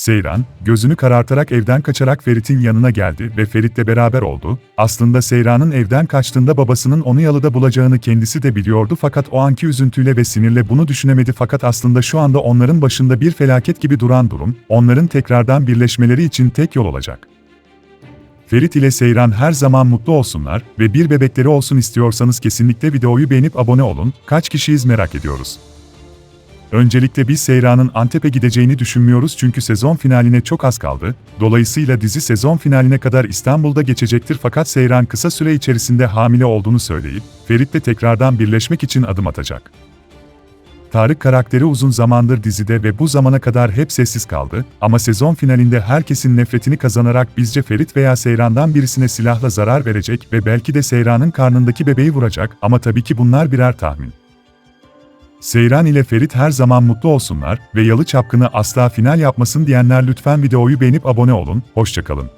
Seyran, gözünü karartarak evden kaçarak Ferit'in yanına geldi ve Ferit'le beraber oldu. Aslında Seyran'ın evden kaçtığında babasının onu yalıda bulacağını kendisi de biliyordu fakat o anki üzüntüyle ve sinirle bunu düşünemedi fakat aslında şu anda onların başında bir felaket gibi duran durum, onların tekrardan birleşmeleri için tek yol olacak. Ferit ile Seyran her zaman mutlu olsunlar ve bir bebekleri olsun istiyorsanız kesinlikle videoyu beğenip abone olun, kaç kişiyiz merak ediyoruz. Öncelikle biz Seyran'ın Antep'e gideceğini düşünmüyoruz çünkü sezon finaline çok az kaldı. Dolayısıyla dizi sezon finaline kadar İstanbul'da geçecektir fakat Seyran kısa süre içerisinde hamile olduğunu söyleyip Ferit'le tekrardan birleşmek için adım atacak. Tarık karakteri uzun zamandır dizide ve bu zamana kadar hep sessiz kaldı ama sezon finalinde herkesin nefretini kazanarak bizce Ferit veya Seyran'dan birisine silahla zarar verecek ve belki de Seyran'ın karnındaki bebeği vuracak ama tabii ki bunlar birer tahmin. Seyran ile Ferit her zaman mutlu olsunlar ve Yalı Çapkını asla final yapmasın diyenler lütfen videoyu beğenip abone olun, hoşçakalın.